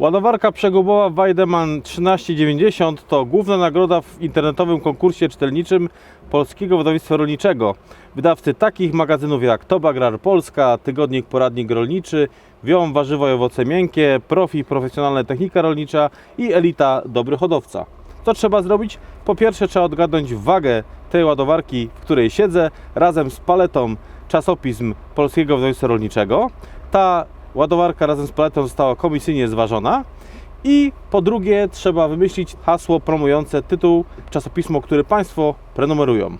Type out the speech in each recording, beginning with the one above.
Ładowarka przegubowa Weidemann 1390 to główna nagroda w internetowym konkursie czytelniczym Polskiego Wydawnictwa Rolniczego. Wydawcy takich magazynów jak Top Agrar Polska, Tygodnik Poradnik Rolniczy, Wią Warzywo i Owoce Miękkie, Profi Profesjonalna Technika Rolnicza i Elita Dobry Hodowca. Co trzeba zrobić? Po pierwsze trzeba odgadnąć wagę tej ładowarki, w której siedzę, razem z paletą czasopism Polskiego Wydawnictwa Rolniczego. Ta ładowarka razem z paletą została komisyjnie zważona. I po drugie trzeba wymyślić hasło promujące tytuł czasopismo, który Państwo prenumerują.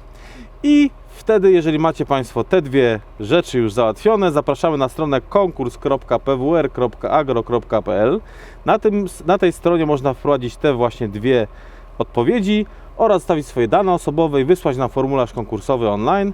I wtedy, jeżeli macie Państwo te dwie rzeczy już załatwione, zapraszamy na stronę konkurs.pwr.agro.pl. Na, tym, na tej stronie można wprowadzić te właśnie dwie odpowiedzi oraz stawić swoje dane osobowe i wysłać nam formularz konkursowy online,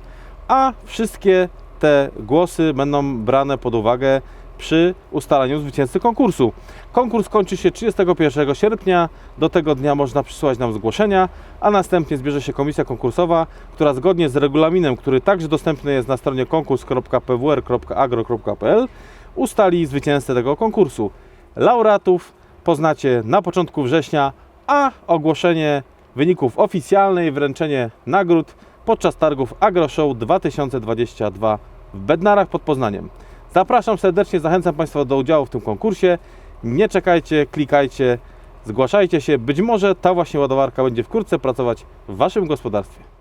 a wszystkie te głosy będą brane pod uwagę przy ustalaniu zwycięzcy konkursu. Konkurs kończy się 31 sierpnia. Do tego dnia można przysłać nam zgłoszenia, a następnie zbierze się komisja konkursowa, która zgodnie z regulaminem, który także dostępny jest na stronie konkurs.pwr.agro.pl ustali zwycięzcę tego konkursu. Laureatów poznacie na początku września, a ogłoszenie wyników oficjalne i wręczenie nagród podczas targów AgroShow 2022 w Bednarach pod Poznaniem. Zapraszam serdecznie, zachęcam Państwa do udziału w tym konkursie. Nie czekajcie, klikajcie, zgłaszajcie się. Być może ta właśnie ładowarka będzie wkrótce pracować w Waszym gospodarstwie.